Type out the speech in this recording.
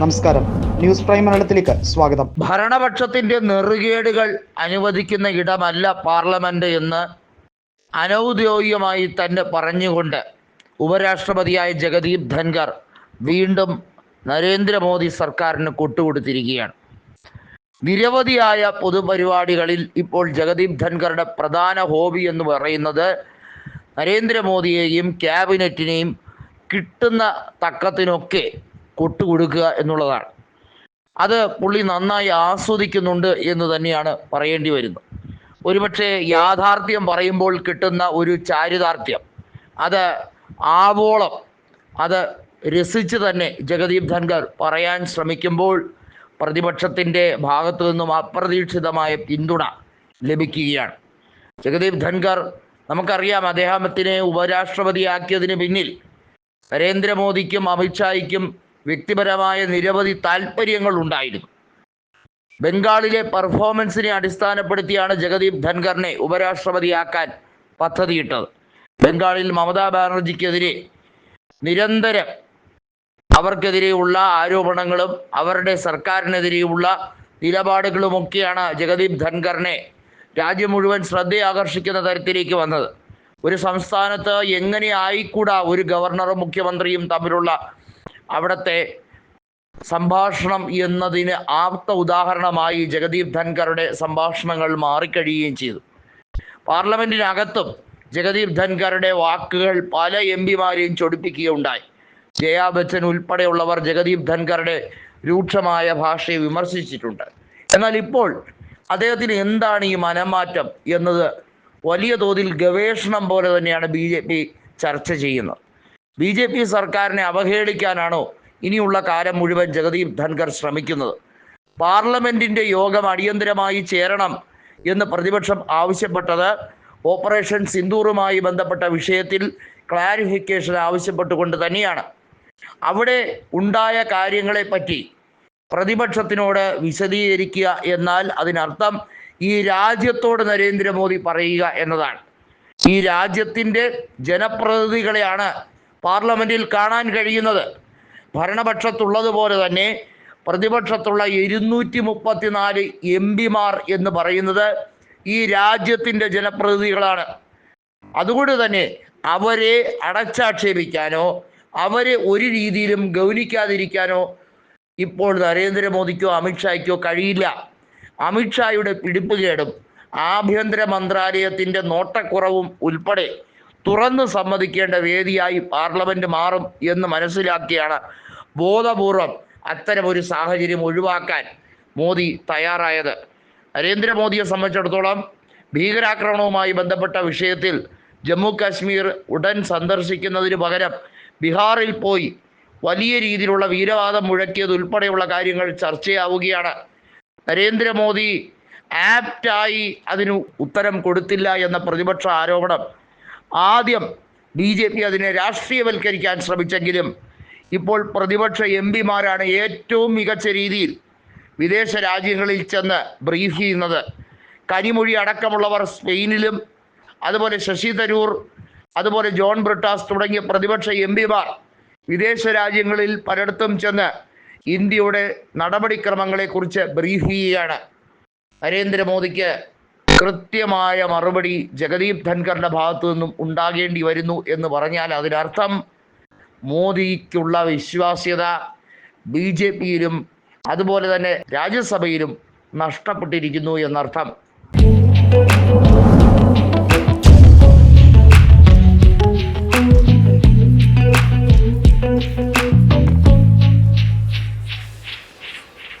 നമസ്കാരം. News prime മലയാളത്തിലേക്ക് സ്വാഗതം. ഭരണപക്ഷത്തിന്റെ നെറുകേടുകൾ അനുവദിക്കുന്ന ഇടമല്ല പാർലമെന്റ് എന്ന് അനൗദ്യോഗികമായി തന്നെ പറഞ്ഞുകൊണ്ട് ഉപരാഷ്ട്രപതിയായ ജഗദീപ് ധൻഖർ വീണ്ടും നരേന്ദ്രമോദി സർക്കാരിന് കൊട്ടുകൊടുത്തിരിക്കുകയാണ്. നിരവധിയായ പൊതുപരിപാടികളിൽ ഇപ്പോൾ ജഗദീപ് ധൻഖറുടെ പ്രധാന ഹോബി എന്ന് പറയുന്നത് നരേന്ദ്രമോദിയെയും ക്യാബിനറ്റിനെയും കിട്ടുന്ന തക്കത്തിനൊക്കെ കൊട്ടുകൊടുക്കുക എന്നുള്ളതാണ്. അത് പുള്ളി നന്നായി ആസ്വദിക്കുന്നുണ്ട് എന്ന് തന്നെയാണ് പറയേണ്ടി വരുന്നത്. ഒരുപക്ഷെ യാഥാർത്ഥ്യം പറയുമ്പോൾ കിട്ടുന്ന ഒരു ചാരിതാർത്ഥ്യം അത് ആവോളം അത് രസിച്ച് തന്നെ ജഗദീപ് ധൻഖർ പറയാൻ ശ്രമിക്കുമ്പോൾ പ്രതിപക്ഷത്തിന്റെ ഭാഗത്തു നിന്നും അപ്രതീക്ഷിതമായ പിന്തുണ ലഭിക്കുകയാണ്. ജഗദീപ് ധൻഖർ നമുക്കറിയാം അദ്ദേഹത്തിനെ ഉപരാഷ്ട്രപതിയാക്കിയതിന് പിന്നിൽ നരേന്ദ്രമോദിക്കും അമിത്ഷായ്ക്കും വ്യക്തിപരമായ നിരവധി താല്പര്യങ്ങൾ ഉണ്ടായിരുന്നു. ബംഗാളിലെ പെർഫോമൻസിനെ അടിസ്ഥാനപ്പെടുത്തിയാണ് ജഗദീപ് ധൻഖറിനെ ഉപരാഷ്ട്രപതിയാക്കാൻ പദ്ധതിയിട്ടത്. ബംഗാളിൽ മമതാ ബാനർജിക്കെതിരെ നിരന്തരം അവർക്കെതിരെയുള്ള ആരോപണങ്ങളും അവരുടെ സർക്കാരിനെതിരെയുള്ള നിലപാടുകളുമൊക്കെയാണ് ജഗദീപ് ധൻഖറിനെ രാജ്യം മുഴുവൻ ശ്രദ്ധയാകർഷിക്കുന്ന തരത്തിലേക്ക് വന്നത്. ഒരു സംസ്ഥാനത്ത് എങ്ങനെ ആയിക്കൂടാ ഒരു ഗവർണറും മുഖ്യമന്ത്രിയും തമ്മിലുള്ള അവിടുത്തെ സംഭാഷണം എന്നതിന് ആപ്ത ഉദാഹരണമായി ജഗദീപ് ധൻഖറുടെ സംഭാഷണങ്ങൾ മാറിക്കഴിയുകയും ചെയ്തു. പാർലമെന്റിനകത്തും ജഗദീപ് ധൻഖറുടെ വാക്കുകൾ പല എം പിമാരെയും ചൊടിപ്പിക്കുകയുണ്ടായി. ജയാ ബച്ചൻ ഉൾപ്പെടെയുള്ളവർ ജഗദീപ് ധൻഖറുടെ രൂക്ഷമായ ഭാഷയെ വിമർശിച്ചിട്ടുണ്ട്. എന്നാൽ ഇപ്പോൾ അദ്ദേഹത്തിന് എന്താണ് ഈ മനംമാറ്റം എന്നത് വലിയ തോതിൽ ഗവേഷണം പോലെ തന്നെയാണ് ബി ചർച്ച ചെയ്യുന്നത്. ബി ജെ പി സർക്കാരിനെ അവഹേളിക്കാനാണോ ഇനിയുള്ള കാലം മുഴുവൻ ജഗദീപ് ധൻഖർ ശ്രമിക്കുന്നത്? പാർലമെന്റിന്റെ യോഗം അടിയന്തരമായി ചേരണം എന്ന് പ്രതിപക്ഷം ആവശ്യപ്പെട്ടത് ഓപ്പറേഷൻ സിന്ദൂറുമായി ബന്ധപ്പെട്ട വിഷയത്തിൽ ക്ലാരിഫിക്കേഷൻ ആവശ്യപ്പെട്ടുകൊണ്ട് തന്നെയാണ്. അവിടെ ഉണ്ടായ കാര്യങ്ങളെപ്പറ്റി പ്രതിപക്ഷത്തിനോട് വിശദീകരിക്കുക എന്നാൽ അതിനർത്ഥം ഈ രാജ്യത്തോട് നരേന്ദ്രമോദി പറയുക എന്നതാണ്. ഈ രാജ്യത്തിന്റെ ജനപ്രതിനിധികളെയാണ് പാർലമെന്റിൽ കാണാൻ കഴിയുന്നത് ഭരണപക്ഷത്തുള്ളതുപോലെ തന്നെ പ്രതിപക്ഷത്തുള്ള ഇരുന്നൂറ്റി മുപ്പത്തിനാല് എം പിമാർ എന്ന് പറയുന്നത് ഈ രാജ്യത്തിന്റെ ജനപ്രതിനിധികളാണ്. അതുകൊണ്ട് തന്നെ അവരെ അടച്ചാക്ഷേപിക്കാനോ അവരെ ഒരു രീതിയിലും ഗൗനിക്കാതിരിക്കാനോ ഇപ്പോൾ നരേന്ദ്രമോദിക്കോ അമിത്ഷായ്ക്കോ കഴിയില്ല. അമിത്ഷായുടെ പിടിപ്പുകേടും ആഭ്യന്തര മന്ത്രാലയത്തിന്റെ നോട്ടക്കുറവും ഉൾപ്പെടെ തുറന്നു സമ്മതിക്കേണ്ട വേദിയായി പാർലമെന്റ് മാറും എന്ന് മനസ്സിലാക്കിയാണ് ബോധപൂർവം അത്തരമൊരു സാഹചര്യം ഒഴിവാക്കാൻ മോദി തയ്യാറായത്. നരേന്ദ്രമോദിയെ സംബന്ധിച്ചിടത്തോളം ഭീകരാക്രമണവുമായി ബന്ധപ്പെട്ട വിഷയത്തിൽ ജമ്മു കാശ്മീർ ഉടൻ സന്ദർശിക്കുന്നതിന് പകരം ബീഹാറിൽ പോയി വലിയ രീതിയിലുള്ള വീരവാദം മുഴക്കിയത് ഉൾപ്പെടെയുള്ള കാര്യങ്ങൾ ചർച്ചയാവുകയാണ്. നരേന്ദ്രമോദി ആപ്റ്റായി അതിന് ഉത്തരം കൊടുത്തില്ല എന്ന പ്രതിപക്ഷ ആരോപണം ആദ്യം ബി ജെ പി അതിനെ രാഷ്ട്രീയവൽക്കരിക്കാൻ ശ്രമിച്ചെങ്കിലും ഇപ്പോൾ പ്രതിപക്ഷ എം പിമാരാണ് ഏറ്റവും മികച്ച രീതിയിൽ വിദേശ രാജ്യങ്ങളിൽ ചെന്ന് ബ്രീഫ് ചെയ്യുന്നത്. കനിമൊഴി അടക്കമുള്ളവർ സ്പെയിനിലും അതുപോലെ ശശി തരൂർ അതുപോലെ ജോൺ ബ്രിട്ടാസ് തുടങ്ങിയ പ്രതിപക്ഷ എം പിമാർ വിദേശ രാജ്യങ്ങളിൽ പലയിടത്തും ചെന്ന് ഇന്ത്യയുടെ നടപടിക്രമങ്ങളെക്കുറിച്ച് ബ്രീഫ് ചെയ്യുകയാണ്. നരേന്ദ്രമോദിക്ക് കൃത്യമായ മറുപടി ജഗദീപ് ധൻഖറിന്റെ ഭാഗത്തു നിന്നും ഉണ്ടാകേണ്ടി വരുന്നു എന്ന് പറഞ്ഞാൽ അതിനർത്ഥം മോദിക്കുള്ള വിശ്വാസ്യത ബി ജെ പിയിലും അതുപോലെ തന്നെ രാജ്യസഭയിലും നഷ്ടപ്പെട്ടിരിക്കുന്നു എന്നർത്ഥം.